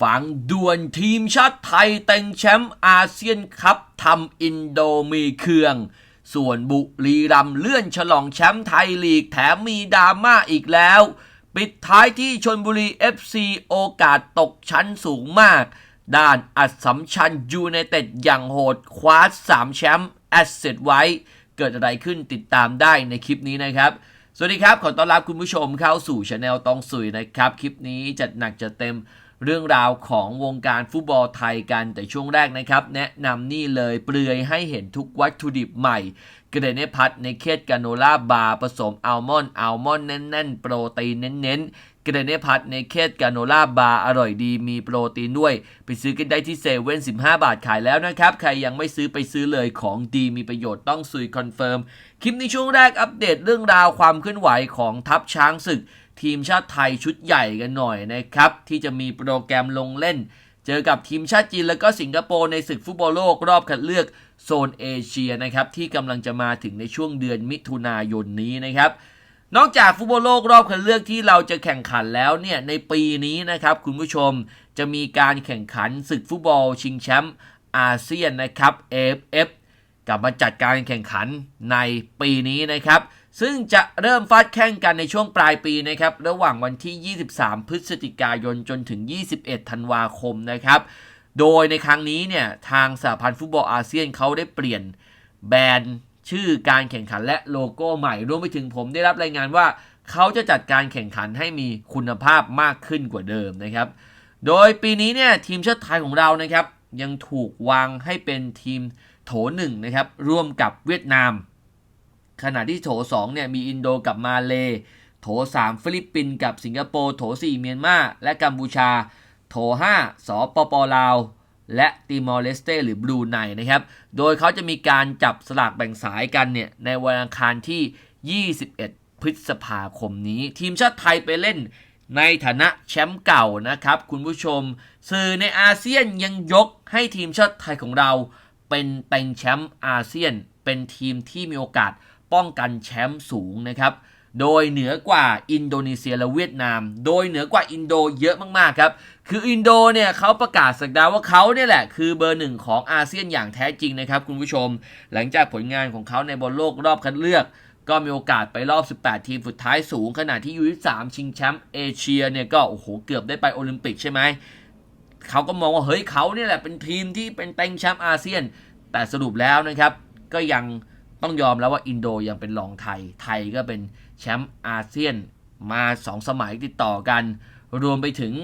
ฝังด่วนทีมชาติไทยเต็งแชมป์อาเซียนคัพทำอินโดมีเครื่อง ส่วนบุรีรัมเลื่อนฉลองแชมป์ไทยลีกแถมมีดราม่าอีกแล้ว ปิดท้ายที่ชนบุรี FC โอกาสตกชั้นสูงมาก ด้านอัดสัมชัญยูไนเต็ดอย่างโหดคว้า3แชมป์แอสเซทไว้ เกิดอะไรขึ้นติดตามได้ในคลิปนี้นะครับสวัสดีครับ ขอต้อนรับคุณผู้ชมเข้าสู่ช anel ตองสุยนะครับ คลิปนี้จัดหนักจัดเต็ม เรื่องราวของวงการฟุตบอลไทยกันแต่ช่วงแรกนะครับ แนะนำนี่เลยเปลือยให้เห็นทุกวัตถุดิบใหม่ เกรเนพัทในเคสกาโนล่าบาร์ผสมอัลมอนด์อัลมอนด์แน่นๆ โปรตีนเน้นๆ เกรเนพัทในเคสกาโนล่าบาร์อร่อยดีมีโปรตีนด้วย ไปซื้อกันได้ที่เซเว่น15บาทขายแล้วนะครับ ใครยังไม่ซื้อไปซื้อเลยของดีมีประโยชน์ต้องซุยคอนเฟิร์มคลิปในช่วงแรกอัปเดตเรื่องราวความเคลื่อนไหวของทัพช้างศึก ทีมชาติไทยชุดใหญ่กันหน่อยนะครับ ที่จะมีโปรแกรมลงเล่น เจอกับทีมชาติจีนและก็สิงคโปร์ในศึกฟุตบอลโลกรอบคัดเลือกโซนเอเชียนะครับที่กำลังจะมาถึงในช่วงเดือนมิถุนายนนี้นะครับนอกจากฟุตบอลโลกรอบคัดเลือกที่เราจะแข่งขันแล้วเนี่ยในปีนี้นะครับคุณผู้ชมจะมีการแข่งขันศึกฟุตบอลชิงแชมป์อาเซียนนะครับ AFF กลับมาจัดการแข่งขันในปีนี้นะครับ ซึ่งจะเริ่มฟาดแข่งกันในช่วงปลายปีนะครับ ระหว่างวันที่ 23 พฤศจิกายนจนถึง 21 ธันวาคมนะครับ โดยในครั้งนี้เนี่ยทางสหพันธ์ฟุตบอลอาเซียนเขาได้เปลี่ยนแบรนด์ชื่อการแข่งขันและโลโก้ใหม่ รวมไปถึงผมได้รับรายงานว่า เขาจะจัดการแข่งขันให้มีคุณภาพมากขึ้นกว่าเดิมนะครับ โดยปีนี้เนี่ยทีมชาติไทยของเรานะครับ ยังถูกวางให้เป็นทีมโถหนึ่งนะครับร่วมกับเวียดนาม ขณะที่โถ2เนี่ยมีอินโดกับมาเล โถ 3 ฟิลิปปินส์กับสิงคโปร์ โถ 4 เมียนมาและกัมพูชา โถ 5 สปปลาว และติมอร์เลสเตหรือบลูไนนะครับ โดยเขาจะมีการจับสลากแบ่งสายกันเนี่ยในวันอังคารที่ 21 พฤษภาคมนี้ ทีมชาติไทยไปเล่นในฐานะแชมป์เก่านะครับคุณผู้ชม สื่อในอาเซียนยังยกให้ทีมชาติไทยของเรา เป็นเต็งแชมป์อาเซียน เป็นทีมที่มีโอกาส ป้องกันแชมป์สูงนะครับ โดยเหนือกว่าอินโดนีเซียและเวียดนาม โดยเหนือกว่าอินโดเยอะมากๆครับ คืออินโดเนี่ยเขาประกาศสักดาว่าเขาเนี่ยแหละ คือเบอร์หนึ่งของอาเซียนอย่างแท้จริงนะครับคุณผู้ชม หลังจากผลงานของเขาในบอลโลกรอบคัดเลือกก็มีโอกาสไปรอบ 18 ทีมสุดท้ายสูง ขณะที่ยู23ชิงแชมป์เอเชียเนี่ยก็โอ้โหเกือบได้ไปโอลิมปิกใช่ไหม เขาก็มองว่าเฮ้ยเขาเนี่ยแหละเป็นทีมที่เป็นเต็งแชมป์อาเซียน แต่สรุปแล้วนะครับ ก็ยัง ต้องยอมแล้วว่าอินโดยังเป็นรองไทย ไทยก็เป็นแชมป์อาเซียนมา2สมัยติดต่อกัน รวมไปถึง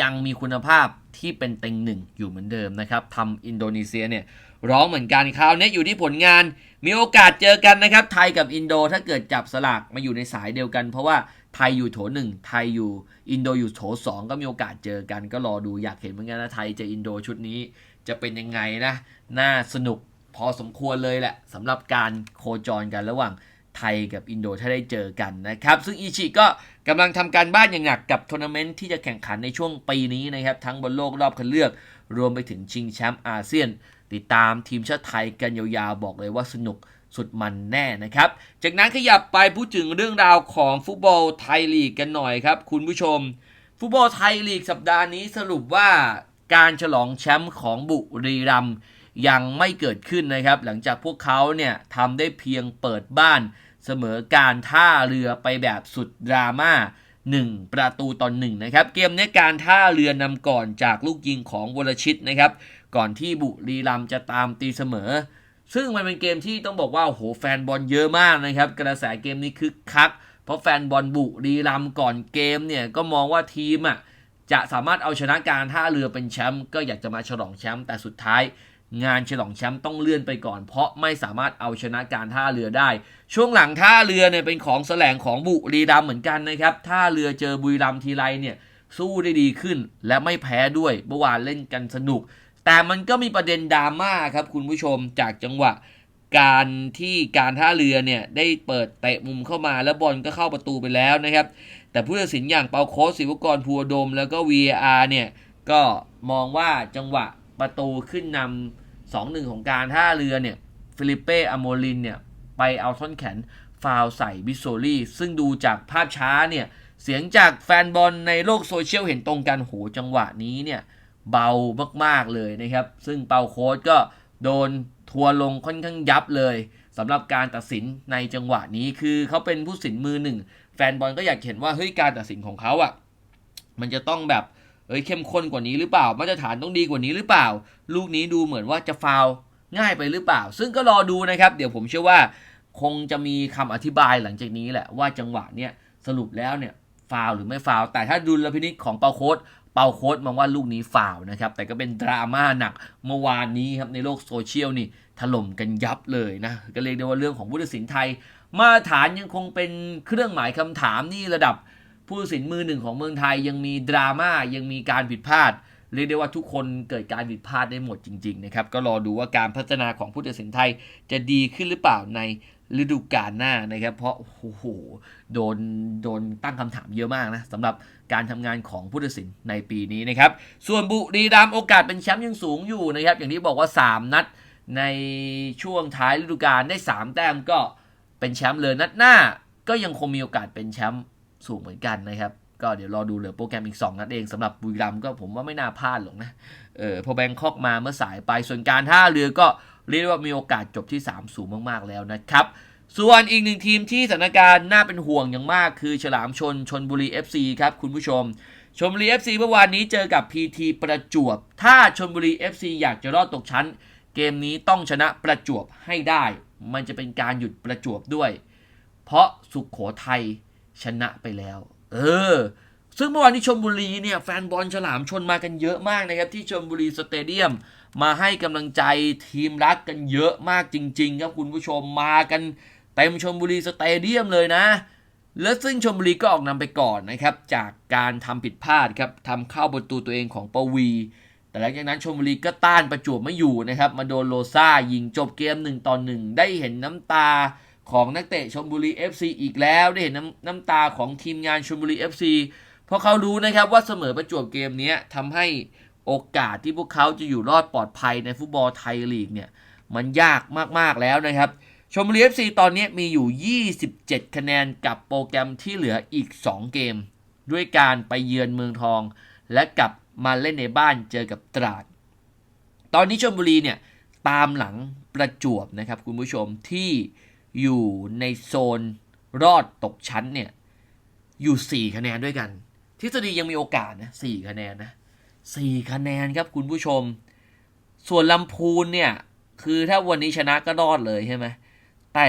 ยังมีคุณภาพที่เป็นเต็งหนึ่งอยู่เหมือนเดิมนะครับทำอินโดนีเซียเนี่ยร้องเหมือนกันคราวนี้อยู่ที่ผลงาน มีโอกาสเจอกันนะครับ ไทยกับอินโดถ้าเกิดจับสลากมาอยู่ในสายเดียวกัน เพราะว่าไทยอยู่โถหนึ่งไทยอยู่อินโดอยู่โถสองก็มีโอกาสเจอกัน ก็รอดูอยากเห็นเหมือนกันนะไทยจออินโดชุดนี้จะเป็นยังไงนะน่าสนุก พอสมควรเลยแหละสำหรับการโคจรกันระหว่างไทยกับอินโดถ้าได้เจอกันนะครับ ซึ่งอิชิก็กำลังทำการบ้านอย่างหนักกับทัวร์นาเมนต์ที่จะแข่งขันในช่วงปีนี้นะครับ ทั้งบนโลกรอบคัดเลือก รวมไปถึงชิงแชมป์อาเซียน ติดตามทีมชาติไทยกันยาวๆ บอกเลยว่าสนุกสุดมันแน่นะครับ จากนั้นขยับไปพูดถึงเรื่องราวของฟุตบอลไทยลีกกันหน่อยครับ คุณผู้ชม ฟุตบอลไทยลีกสัปดาห์นี้สรุปว่าการฉลองแชมป์ของบุรีรัมย์ ยังไม่เกิดขึ้นนะครับ หลังจากพวกเขาเนี่ยทำได้เพียงเปิดบ้านเสมอการท่าเรือไปแบบสุดดราม่า1 ประตูต่อหนึ่งนะครับ เกมนี้การท่าเรือนำก่อนจากลูกยิงของวรชิตนะครับ ก่อนที่บุรีรัมจะตามตีเสมอ ซึ่งมันเป็นเกมที่ต้องบอกว่าโหแฟนบอลเยอะมากนะครับ กระแสเกมนี้คึกคัก เพราะแฟนบอลบุรีรัมก่อนเกมเนี่ยก็มองว่าทีมอะจะสามารถเอาชนะการท่าเรือเป็นแชมป์ก็อยากจะมาฉลองแชมป์แต่สุดท้าย งานฉลองแชมป์ต้องเลื่อนไปก่อน เพราะไม่สามารถเอาชนะการท่าเรือได้ ช่วงหลังท่าเรือเนี่ยเป็นของแสลงของบุรีรัมเหมือนกันนะครับท่าเรือเจอบุรีรัมทีไรเนี่ยสู้ได้ดีขึ้นและไม่แพ้ด้วยเมื่อวานเล่นกันสนุก แต่มันก็มีประเด็นดราม่าครับคุณผู้ชมจากจังหวะ การที่การท่าเรือเนี่ยได้เปิดเตะมุมเข้ามาแล้วบอลก็เข้าประตูไปแล้วนะครับ แต่ผู้ตัดสินอย่างเปาโคสศิวกรภูวดม แล้วก็ VAR เนี่ยก็มองว่าจังหวะประตูขึ้นนำ สองหนึ่งของการท่าเรือเนี่ยฟิลิเป้อโมลินเนี่ยไปเอาท่อนแขนฟาวใส่บิโซลี่ ซึ่งดูจากภาพช้าเนี่ยเสียงจากแฟนบอลในโลกโซเชียลเห็นตรงกันโหจังหวะนี้เนี่ยเบามากๆเลยนะครับ ซึ่งเปาโค้ดก็โดนทัวลงค่อนข้างยับเลยสำหรับการตัดสินในจังหวะนี้คือเขาเป็นผู้สินมือหนึ่ง แฟนบอลก็อยากเห็นว่าเฮ้ยการตัดสินของเขาอะ่ะมันจะต้องแบบ เอ้ยเข้มข้นกว่านี้หรือเปล่า มาตรฐานต้องดีกว่านี้หรือเปล่า ลูกนี้ดูเหมือนว่าจะฟาวง่ายไปหรือเปล่า ซึ่งก็รอดูนะครับ เดี๋ยวผมเชื่อว่า คงจะมีคำอธิบายหลังจากนี้แหละว่าจังหวะเนี้ยสรุปแล้วเนี่ยฟาวหรือไม่ฟาวแต่ถ้าดูลพินิจของเปาโค้ดเปาโค้ดมองว่าลูกนี้ฟาวนะครับ แต่ก็เป็นดราม่าหนักเมื่อวานนี้ครับในโลกโซเชียลนี่ถล่มกันยับเลยนะก็เรียกได้ว่าเรื่องของผู้ตัดสินไทย มาตรฐานยังคงเป็นเครื่องหมายคำถามนี่ระดับ ผู้ตัดสินมือหนึ่งของเมืองไทยยังมีดราม่ายังมีการผิดพลาดเรียกได้ว่าทุกคนเกิดการผิดพลาดได้หมดจริงๆนะครับก็รอดูว่าการพัฒนาของผู้ตัดสินไทยจะดีขึ้นหรือเปล่าในฤดูกาลหน้านะครับ เพราะโอ้โหโดนโดนตั้งคำถามเยอะมากนะสำหรับการทำงานของผู้ตัดสินในปีนี้นะครับ ส่วนบุรีรัมย์โอกาสเป็นแชมป์ยังสูงอยู่นะครับ อย่างที่บอกว่า 3 นัดในช่วงท้ายฤดูกาลได้ 3 แต้มก็เป็นแชมป์เลยนัดหน้า ก็ยังคงมีโอกาสเป็นแชมป์ สูงเหมือนกันนะครับ ก็เดี๋ยวรอดูเหลือโปรแกรมอีก 2 นัดเองสำหรับบุรีรัมย์ก็ผมว่าไม่น่าพลาดหรอกนะเออพอแบงคอกมาเมื่อสายไปส่วนการท่าเรือก็เรียกได้ว่ามีโอกาสจบที่3สูงมากๆแล้วนะครับส่วนอีกหนึ่งทีมที่สถานการณ์น่าเป็นห่วงอย่างมากคือฉลามชนชนบุรี FC ครับคุณผู้ชมชนบุรี FC เมื่อวานนี้เจอกับ PT ประจวบ ถ้าชนบุรี FC อยากจะรอดตกชั้น เกมนี้ต้องชนะประจวบให้ได้ มันจะเป็นการหยุดประจวบด้วย เพราะสุขโขทัย ชนะไปแล้ว เออ ซึ่งเมื่อวานนี้ชมบุรีเนี่ยแฟนบอลฉลามชนมากันเยอะมากนะครับ ที่ชมบุรีสเตเดียม มาให้กำลังใจทีมรักกันเยอะมากจริง ๆ ครับคุณผู้ชมมากันเต็มชมบุรีสเตเดียมเลยนะและซึ่งชมบุรีก็ออกนำไปก่อนนะครับ จากการทำผิดพลาดครับทำเข้าประตูตัวเองของปวี แต่หลังจากนั้นชมบุรีก็ต้านประจวบไม่อยู่นะครับ มาโดนโลซ่ายิงจบเกม1ต่อ1ได้เห็นน้ำตา ของนักเตะชมบุรี FC อีกแล้วได้เห็นน้ำน้ำตาของทีมงานชมบุรี FC เพราะเขารู้นะครับว่าเสมอประจวบเกมนี้ทำให้โอกาสที่พวกเขาจะอยู่รอดปลอดภัยในฟุตบอลไทยลีกเนี่ยมันยากมากๆแล้วนะครับชมบุรี FC ตอนนี้มีอยู่ 27 คะแนนกับโปรแกรมที่เหลืออีก 2 เกม ด้วยการไปเยือนเมืองทอง และกลับมาเล่นในบ้านเจอกับตราด ตอนนี้ชมบุรีเนี่ยตามหลังประจวบนะครับคุณผู้ชมที่ อยู่ในโซนรอดตกชั้นเนี่ย อยู่ 4 คะแนนด้วยกัน ทฤษฎียังมีโอกาสนะสี่คะแนนนะสี่คะแนนครับคุณผู้ชม ส่วนลำพูนเนี่ย คือถ้าวันนี้ชนะก็รอดเลยใช่ไหมแต่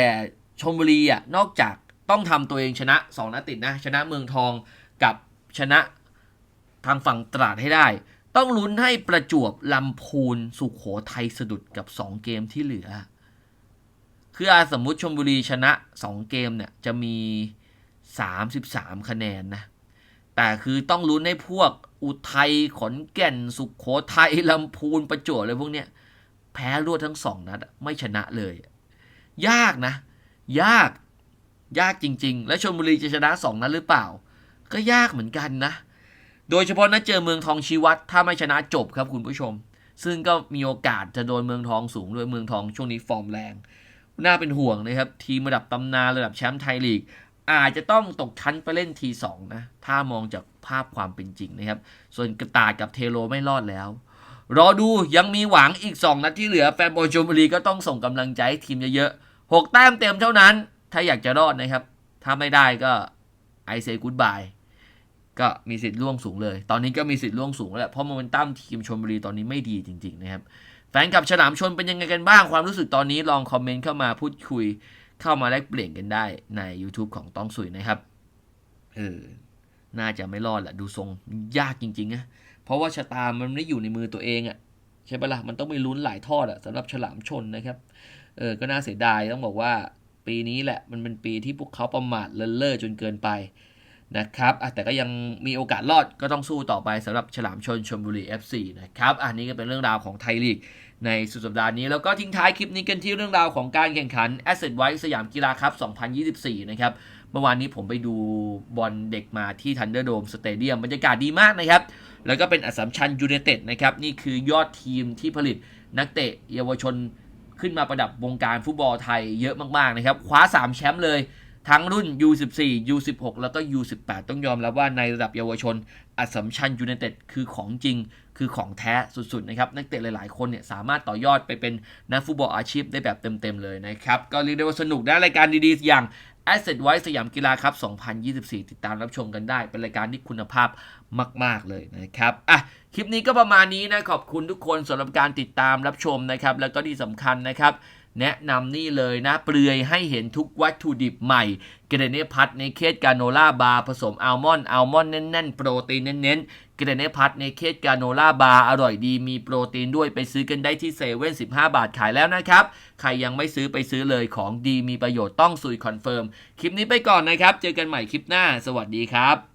ชมบุรีอะนอกจากต้องทำตัวเองชนะ2นัดติดนะ ชนะเมืองทองกับชนะทางฝั่งตราดให้ได้ ต้องลุ้นให้ประจวบลำพูนสุขโขทัยสะดุดกับ 2 เกมที่เหลือ คืออาสมมุติชมบุรีชนะ 2 เกมเนี่ยจะมี 33 คะแนนนะ แต่คือต้องลุ้นให้พวกอุทัยขอนแก่น สุขโขทัยลำพูนประจวบอะไรพวกเนี้ยแพ้รวดทั้งสองนัดไม่ชนะเลย ยากนะ ยากยากจริง ๆ และชลบุรีจะชนะสองนัดหรือเปล่า ก็ยากเหมือนกันนะ โดยเฉพาะนัดเจอเมืองทองชีวัตถ้าไม่ชนะจบครับคุณผู้ชม ซึ่งก็มีโอกาสจะโดนเมืองทองสูงด้วยเมืองทองช่วงนี้ฟอร์มแรง น่าเป็นห่วงนะครับ ทีมระดับตำนานระดับแชมป์ไทยลีก อาจจะต้องตกชั้นไปเล่นทีสองนะ ถ้ามองจากภาพความเป็นจริงนะครับ ส่วนกระตายกับเทโลไม่รอดแล้ว รอดูยังมีหวังอีก 2 นัดที่เหลือแฟนบอลชลบุรีก็ต้องส่งกำลังใจให้ทีมเยอะๆหกแต้มเต็มเท่านั้น ถ้าอยากจะรอดนะครับ ถ้าไม่ได้ก็ไอเซกูดบาย ก็มีสิทธิ์ล่วงสูงเลย ตอนนี้ก็มีสิทธิ์ล่วงสูงแล้วแหละเพราะโมเมนตัมทีมชลบุรีตอนนี้ไม่ดีจริง ๆ นะครับ แฟนกับฉลามชนเป็นยังไงกันบ้างความรู้สึกตอนนี้ลองคอมเมนต์เข้ามาพูดคุยเข้ามาแลกเปลี่ยนกันได้ใน YouTube ของต้องสุยนะครับเออน่าจะไม่รอดแหละดูทรงยากจริงๆนะเพราะว่าชะตามันไม่ได้อยู่ในมือตัวเองอะ่ะใช่ปะละ่ะมันต้องไปลุ้นหลายทอดอะ่ะสำหรับฉลามชนนะครับเออก็น่าเสียดายต้องบอกว่า ปีนี้แหละมันเป็นปีที่พวกเขาประมาทเลินเล่อจนเกินไป นะครับแต่ก็ยังมีโอกาสรอดก็ต้องสู้ต่อไปสำหรับฉลามชนชลบุรี FC นะครับอันนี้ก็เป็นเรื่องราวของไทยลีกในสุดสัปดาห์นี้ แล้วก็ทิ้งท้ายคลิปนี้กันที่เรื่องราวของการแข่งขัน Asset White สยามกีฬาครับ 2024 นะครับเมื่อวานนี้ผมไปดูบอลเด็กมาที่ Thunderdome Stadium บรรยากาศดีมากนะครับ แล้วก็เป็นอัสสัมชัญยูเนเต็ดนะครับนี่คือยอดทีมที่ผลิตนักเตะเยาวชนขึ้นมาประดับวงการฟุตบอลไทยเยอะมากๆนะครับคว้า 3 แชมป์เลย ทั้งรุ่น U14 U16 แล้วก็ U18 ต้องยอมรับว่าในระดับเยาวชนอัสมชัญยูไนเต็ดคือของจริง คือของแท้สุดๆนะครับ นักเตะหลายๆคนเนี่ยสามารถต่อยอดไปเป็นนักฟุตบอลอาชีพได้แบบเต็มๆเลยนะครับ ก็เรียกได้ว่าสนุกนะรายการดีๆ อย่าง Asset Wise สยามกีฬาครับ 2024 ติดตามรับชมกันได้ เป็นรายการที่คุณภาพมาก ๆ เลยนะครับ อะ คลิปนี้ก็ประมาณนี้นะ ขอบคุณทุกคนสำหรับการติดตามรับชมนะครับ แล้วก็ที่สำคัญนะครับ แนะนำนี่เลยนะ เปลือยให้เห็นทุกวัตถุดิบใหม่ เกรเนพัทในเคสกาโนล่าบาร์ผสมอัลมอนด์อัลมอนด์แน่นๆ โปรตีนเน้นๆ เกรเนพัทในเคสกาโนล่าบาร์อร่อยดีมีโปรตีนด้วยไปซื้อกันได้ที่เซเว่น15บาทขายแล้วนะครับ ใครยังไม่ซื้อไปซื้อเลยของดีมีประโยชน์ต้องซุยคอนเฟิร์ม คลิปนี้ไปก่อนนะครับ เจอกันใหม่คลิปหน้า สวัสดีครับ